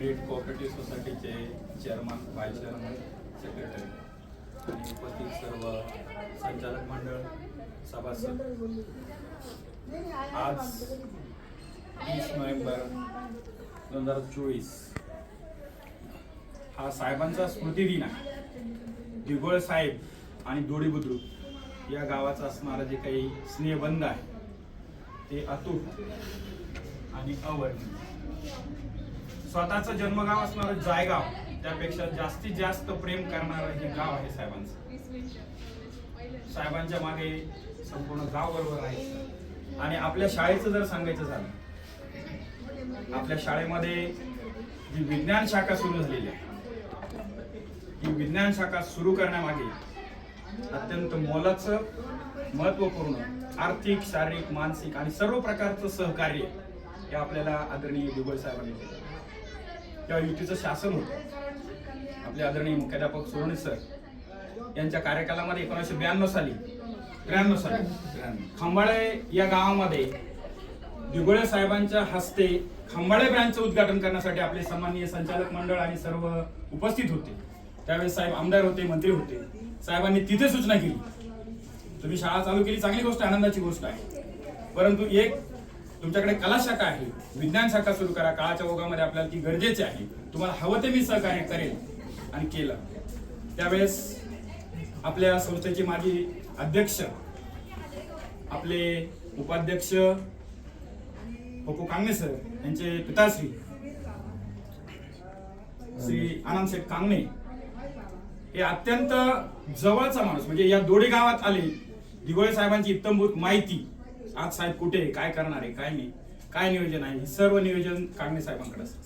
Great cooperative सोसायटीचे chairman vice chairman secretary आणि उपस्थित सर्व संचालक मंडळ सभासद. आज तीस नोव्हेंबर दोन हजार चोवीस. हा साहेबांचा स्मृती दिन आहे. दिगोळ साहेब आणि दोडी बुद्रुक या गावाचा असणारा जे काही स्नेहबंध आहे ते अतूट आणि अवर्णीय स्वतःचं जन्मगाव असणारं जायगाव त्यापेक्षा जास्तीत जास्त प्रेम करणारं हे गाव आहे साहेबांचं. साहेबांच्या मागे संपूर्ण गाव बरोबर आहे. आणि आपल्या शाळेचं जर सांगायचं झालं आपल्या शाळेमध्ये जी विज्ञान शाखा सुरू झालेली आहे ही विज्ञान शाखा सुरू करण्यामागे अत्यंत मोलाचं महत्त्वपूर्ण आर्थिक शारीरिक मानसिक आणि सर्व प्रकारचं सहकार्य हे आपल्याला आदरणीय दुबळ साहेबांनी केलं. तेव्हा युतीचं शासन होतं. आपले आदरणीय मुख्याध्यापक सोनवणे सर यांच्या कार्यकालामध्ये एकोणीसशे ब्याण्णव साली त्र्याण्णव साली खंबाळे या गावामध्ये दिगोळे साहेबांच्या हस्ते खंबाळे ब्रँचचं उद्घाटन करण्यासाठी आपले सन्माननीय संचालक मंडळ आणि सर्व उपस्थित होते. त्यावेळेस साहेब आमदार होते मंत्री होते. साहेबांनी तिथे सूचना केली. तुम्ही शाळा चालू केली चांगली गोष्ट आनंदाची गोष्ट आहे. परंतु एक तुमच्याकडे कला शाखा आहे विज्ञान शाखा सुरू करा काळाच्या ओघामध्ये आपल्याला ती गरजेची आहे. तुम्हाला हवं ते मी सहकार्य करेल आणि केलं. त्यावेळेस आपल्या संस्थेचे माजी अध्यक्ष आपले उपाध्यक्ष पप्पू कांगणे सर यांचे पिताश्री श्री आनंद शेठ कांगणे हे अत्यंत जवळचा माणूस म्हणजे या दोडे गावात आले दिगोळे साहेबांची इत्तमभूत माहिती आज साहेब कुठे काय करणार आहे? काय नाही? काय नियोजन आहे? हे सर्व नियोजन कांगणे साहेबांकडे असतं.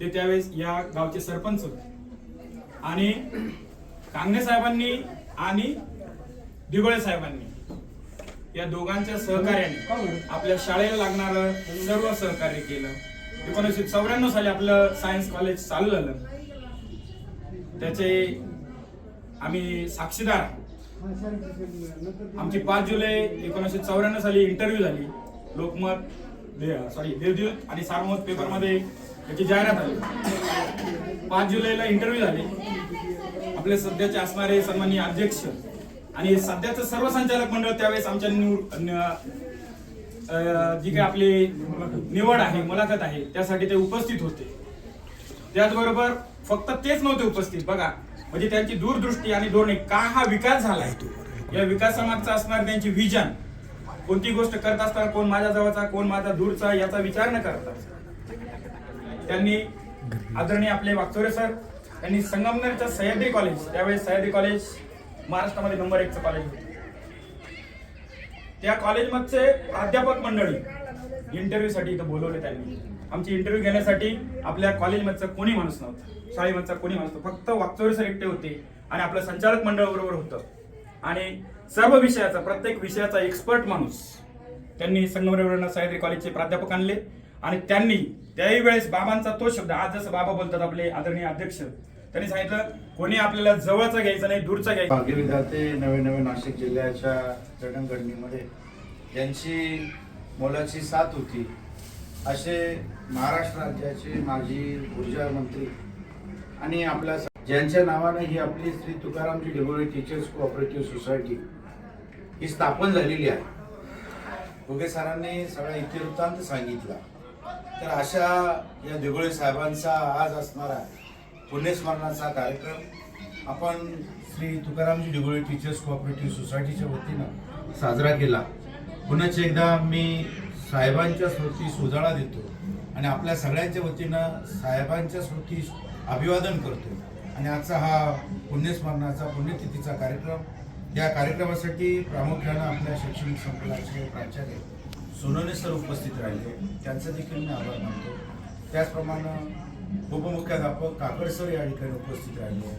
ते त्यावेळेस या गावचे सरपंच होते. आणि कांगणे साहेबांनी आणि दिगोळे साहेबांनी या दोघांच्या सहकार्याने आपल्या शाळेला लागणारं सर्व सहकार्य केलं. एकोणीसशे चौऱ्याण्णव साली आपलं सायन्स कॉलेज चालू झालं त्याचे आम्ही साक्षीदार आमची पाच जुलै एकोणीसशे चौऱ्याण्णव साली इंटरव्ह्यू झाली. लोकमत सॉरी देवदूत आणि सारमत पेपरमध्ये त्याची जाहिरात आली. पाच जुलैला इंटरव्ह्यू झाले. आपले सध्याचे असणारे सन्माननीय अध्यक्ष आणि सध्याचं सर्व संचालक मंडळ त्यावेळेस आमच्या निवड जी काही आपली निवड आहे मुलाखत आहे त्यासाठी ते उपस्थित होते. त्याचबरोबर फक्त तेच नव्हते उपस्थित. बघा म्हणजे त्यांची दूरदृष्टी आणि धोरणे का हा विकास झालाय या विकासामागचा असणार त्यांची विजन कोणती गोष्ट करत असताना कोण माझ्या जवळचा कोण माझा दूरचा याचा विचार न करता. त्यांनी आदरणीय आपले वागचोरे सर यांनी संगमनेरच्या सह्याद्री कॉलेज त्यावेळेस सह्याद्री कॉलेज महाराष्ट्रामध्ये नंबर एकचं कॉलेज होतं. त्या कॉलेजमधचे प्राध्यापक मंडळी इंटरव्ह्यूसाठी इथं बोलवले त्यांनी. आमची इंटरव्ह्यू घेण्यासाठी आपल्या कॉलेजमधचा कोणी माणूस नव्हता. शाळेमधचा कोणी माणूस नव्हता. फक्त वागचोरे सर एकटे होते आणि आपलं संचालक मंडळ बरोबर होतं. आणि सर्व विषयाचा प्रत्येक विषयाचा एक्सपर्ट माणूस. त्यांनी संगमनेर सह्याद्री कॉलेजचे प्राध्यापक आणले आणि त्यांनी त्याही वेळेस बाबांचा तो शब्द आज जसं बाबा बोलतात आपले आदरणीय अध्यक्ष त्यांनी सांगितलं कोणी आपल्याला जवळचा घ्यायचा नाही दूरचा घ्यायचा विद्यार्थी नवे नवे नाशिक जिल्ह्याच्या जडणघडणीमध्ये ज्यांची मोलाची साथ होती. असे महाराष्ट्र राज्याचे माजी ऊर्जा मंत्री आणि आपल्या ज्यांच्या नावानं ही आपली Shri Tukaramji Dhigole teachers cooperative society ही स्थापन झालेली आहे. भोगे सरांनी सगळा इतिवृत्तांत सांगितला. तर अशा या देगोळे साहेबांचा आज असणारा पुण्यस्मरणाचा कार्यक्रम आपण श्री तुकारामजी दिगोळे टीचर्स कोऑपरेटिव्ह सोसायटीच्या वतीनं साजरा केला. पुन्हा एकदा मी साहेबांच्या स्मृती उजाळा देतो आणि आपल्या सगळ्यांच्या वतीनं साहेबांच्या स्मृतीस अभिवादन करतो. आणि आजचा हा पुण्यस्मरणाचा पुण्यतिथीचा कार्यक्रम या कार्यक्रमासाठी प्रामुख्यानं आपल्या शैक्षणिक संकुलाचे प्राचार्य सोनने सर उपस्थित राहिले. त्यांचं देखील मी आभार मानतो. त्याचप्रमाणे उपमुख्याध्यापक काकड सर या ठिकाणी उपस्थित राहिले.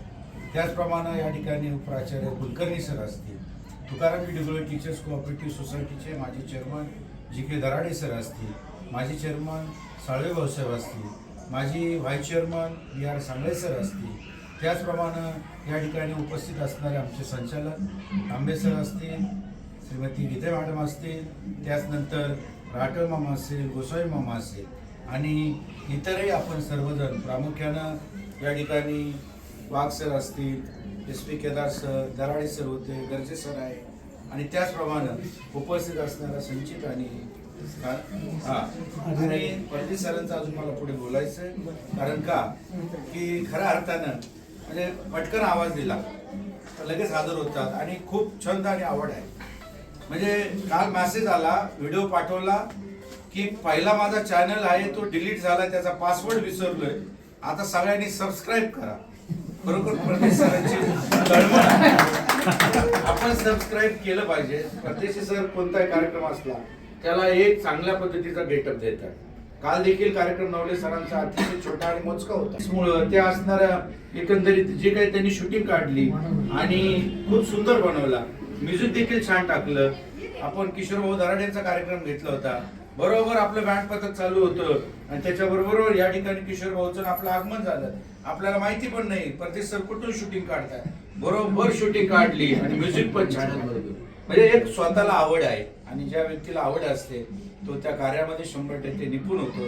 त्याचप्रमाणे या ठिकाणी प्राचार्य कुलकर्णी सर असतील. तुकारामजी डिगोळे टीचर्स कोऑपरेटिव्ह सोसायटीचे माजी chairman G K Darade sir असतील माजी चेअरमन साळवे भाऊसाहेब असतील माजी vice chairman B R Sangle sir असतील त्याचप्रमाणे या ठिकाणी उपस्थित असणारे आमचे संचालक आंबे सर असतील श्रीमती गीते मॅडम असतील त्याचनंतर राठोड मामा असेल गोसावी मामा असेल आणि इतरही आपण सर्वजण प्रामुख्यानं या ठिकाणी वाघ सर असतील S P Kedar sir Darade sir होते गरजे सर आहे आणि त्याचप्रमाणे उपस्थित असणारा संचित आणि हा आणि परदेश सरांचं अजून मला पुढे बोलायचं आहे. कारण का? की खऱ्या अर्थानं म्हणजे पटकन आवाज दिला तर लगेच हजर होतात. आणि खूप छंद आणि आवड आहे. म्हणजे काल मॅसेज आला व्हिडिओ पाठवला की पहिला माझा चॅनल आहे तो डिलीट झाला त्याचा पासवर्ड विसरलोय. आता सगळ्यांनी सबस्क्राईब करा. बरोबर? प्रदेश सरांची तळमळ आपण सबस्क्राईब केलं पाहिजे. परदेशी सर कोणताही कार्यक्रम असला त्याला एक चांगल्या पद्धतीचा गेटअप देतात. काल देखील कार्यक्रम नवले सरांचा. अतिशय छोटा आणि मोजका होता. त्या असणाऱ्या एकंदरीत जे काही त्यांनी शूटिंग काढली आणि खूप सुंदर बनवला. म्युझिक देखील छान टाकलं. आपण किशोर भाऊ दराडेंचा कार्यक्रम घेतला होता. बरोबर आपलं बँड पथक चालू होतं. आणि त्याच्याबरोबर या ठिकाणी किशोर भाऊचं आपलं आगमन झालं. आपल्याला माहिती पण नाही प्रत्येक सर कुठून शूटिंग काढताय बरोबर शूटिंग काढली आणि म्युझिक पण छान आहे बरोबर. म्हणजे एक स्वतःला आवड आहे आणि ज्या व्यक्तीला आवड असते तो त्या कार्यामध्ये शंभर टक्के निपुण होतो.